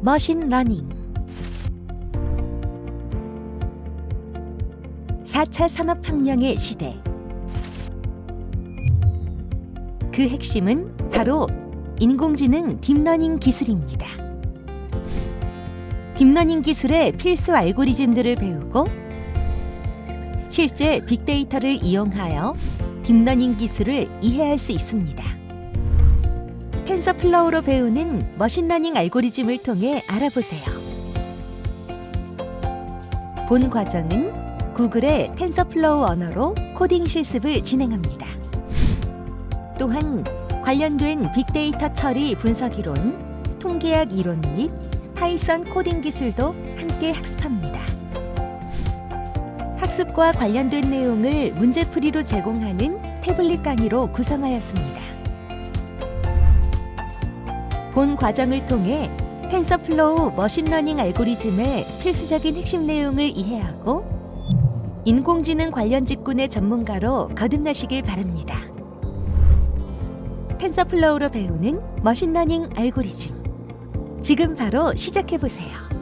머신 러닝 4차 산업혁명의 시대 그 핵심은 바로 인공지능 딥러닝 기술입니다. 딥러닝 기술의 필수 알고리즘들을 배우고 실제 빅데이터를 이용하여 딥러닝 기술을 이해할 수 있습니다. 텐서플로우로 배우는 머신러닝 알고리즘을 통해 알아보세요. 본 과정은 구글의 텐서플로우 언어로 코딩 실습을 진행합니다. 또한 관련된 빅데이터 처리 분석 이론, 통계학 이론 및 파이썬 코딩 기술도 함께 학습합니다. 학습과 관련된 내용을 문제풀이로 제공하는 태블릿 강의로 구성하였습니다. 본 과정을 통해 텐서플로우 머신러닝 알고리즘의 필수적인 핵심 내용을 이해하고 인공지능 관련 직군의 전문가로 거듭나시길 바랍니다. 텐서플로우로 배우는 머신러닝 알고리즘. 지금 바로 시작해 보세요.